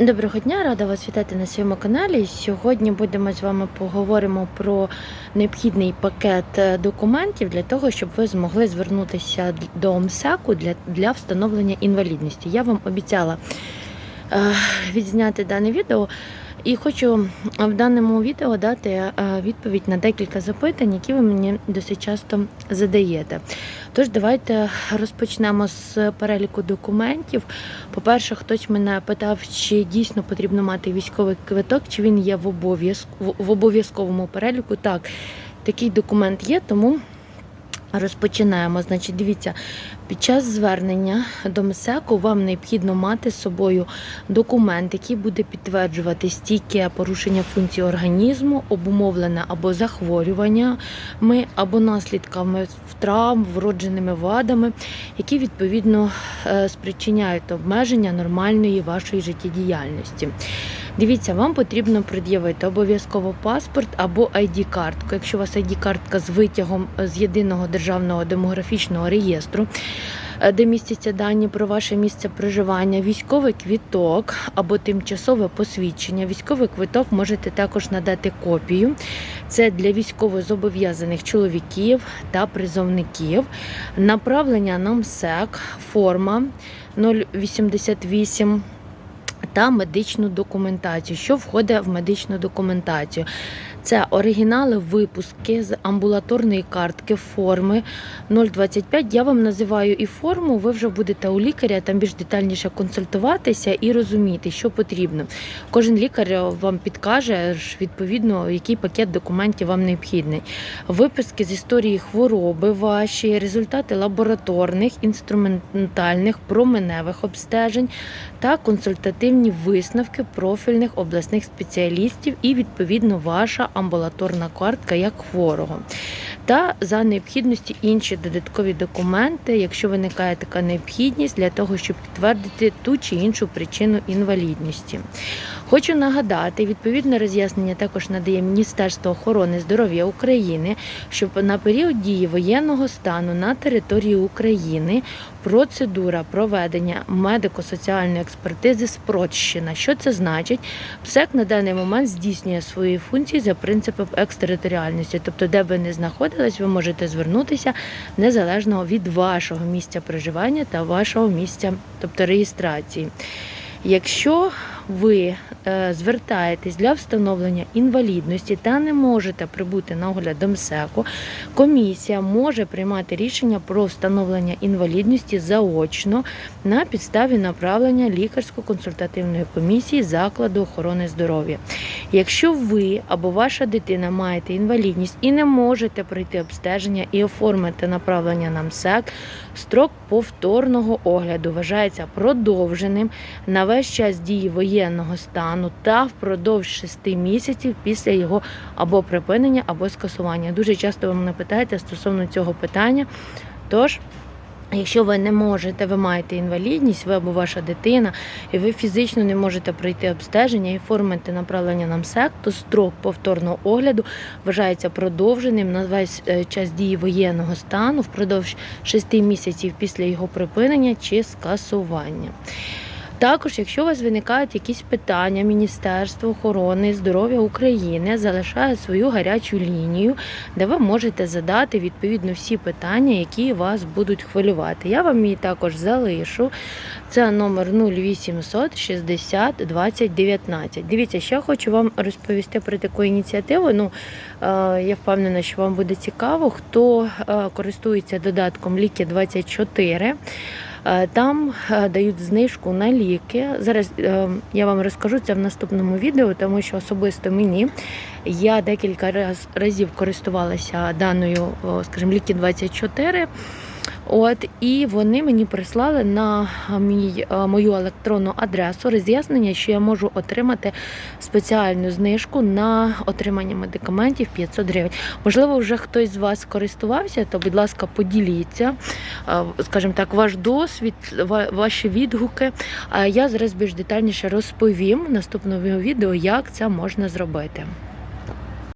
Доброго дня, рада вас вітати на своєму каналі. Сьогодні будемо з вами поговоримо про необхідний пакет е, документів для того, щоб ви змогли звернутися до МСЕКу для, для встановлення інвалідності. Я вам обіцяла е, відзняти дане відео. І хочу в даному відео дати е, відповідь на декілька запитань, які ви мені досить часто задаєте. Тож давайте розпочнемо з переліку документів. По-перше, хтось мене питав, чи дійсно потрібно мати військовий квиток, чи він є в обов'язк в обов'язковому переліку. Так, такий документ є, тому. Розпочинаємо. Значить, дивіться, під час звернення до МСЕКу вам необхідно мати з собою документ, який буде підтверджувати стійке порушення функції організму, обумовлене або захворюваннями, або наслідками травм, вродженими вадами, які відповідно е, спричиняють обмеження нормальної вашої життєдіяльності. Дивіться, вам потрібно пред'явити обов'язково паспорт або ID-картку. Якщо у вас ID-картка з витягом з єдиного державного демографічного реєстру, е, де містяться дані про ваше місце проживання, військовий квіток або тимчасове посвідчення. Військовий квиток можете також надати копію. Це для військовозобов'язаних чоловіків та призовників. Направлення на МСЕК, форма 088 та медичну документацію. Що входить в медичну документацію? Це оригінали випуски з амбулаторної картки форми 025. Я вам називаю і форму, ви вже будете у лікаря там більш детальніше консультуватися і розуміти, що потрібно. Кожен лікар вам підкаже відповідно, який пакет документів вам необхідний. Виписки з історії хвороби ваші, результати лабораторних, інструментальних, променевих обстежень та консультативні висновки профільних обласних спеціалістів і відповідно ваша амбулаторна картка як хворого. Та за необхідності інші додаткові документи, якщо виникає така необхідність для того, щоб підтвердити ту чи іншу причину інвалідності. Хочу нагадати, відповідне роз'яснення також надає Міністерство охорони здоров'я України, щоб на період дії воєнного стану на території України процедура проведення медико-соціальної експертизи спрощена. Що це значить? ПСЕК на даний момент здійснює свої функції за принципом екстериторіальності, тобто, де б ви не знаходились, ви можете звернутися незалежно від вашого місця проживання та вашого місця, тобто реєстрації. Якщо ви звертаєтесь для встановлення інвалідності та не можете прибути на огляд до МСЕКу, комісія може приймати рішення про встановлення інвалідності заочно на підставі направлення лікарсько-консультативної комісії закладу охорони здоров'я. Якщо ви або ваша дитина маєте інвалідність і не можете пройти обстеження і оформити направлення на МСЕК, строк повторного огляду вважається продовженим на весь час дії воєнного стану та впродовж шести місяців після його або припинення, або скасування. Дуже часто ви мене питаєте стосовно цього питання. Тож. Якщо ви не можете, ви маєте інвалідність, ви або ваша дитина, і ви фізично не можете пройти обстеження і оформити направлення на МСЕК, то строк повторного огляду вважається продовженим на весь е, час дії воєнного стану впродовж 6 місяців після його припинення чи скасування. Також, якщо у вас виникають якісь питання, Міністерство охорони здоров'я України залишає свою гарячу лінію, де ви можете задати відповідно всі питання, які вас будуть хвилювати. Я вам її також залишу. Це номер 0800 60 20 19. Дивіться, ще хочу вам розповісти про таку ініціативу. Ну, е, я впевнена, що вам буде цікаво, хто е, користується додатком Ліки 24. Е, Там е, дають знижку на ліки. Зараз е, я вам розкажу це в наступному відео, тому що особисто мені я декілька раз, разів користувалася даною, скажімо, ліки 24. От і вони мені прислали на мій е, мою електронну адресу роз'яснення, що я можу отримати спеціальну знижку на отримання медикаментів 500 гривень. Можливо, вже хтось з вас користувався, то, будь ласка, поділіться, е, скажімо так, ваш досвід, ваші відгуки. А я зараз більш детальніше розповім в наступному відео, як це можна зробити.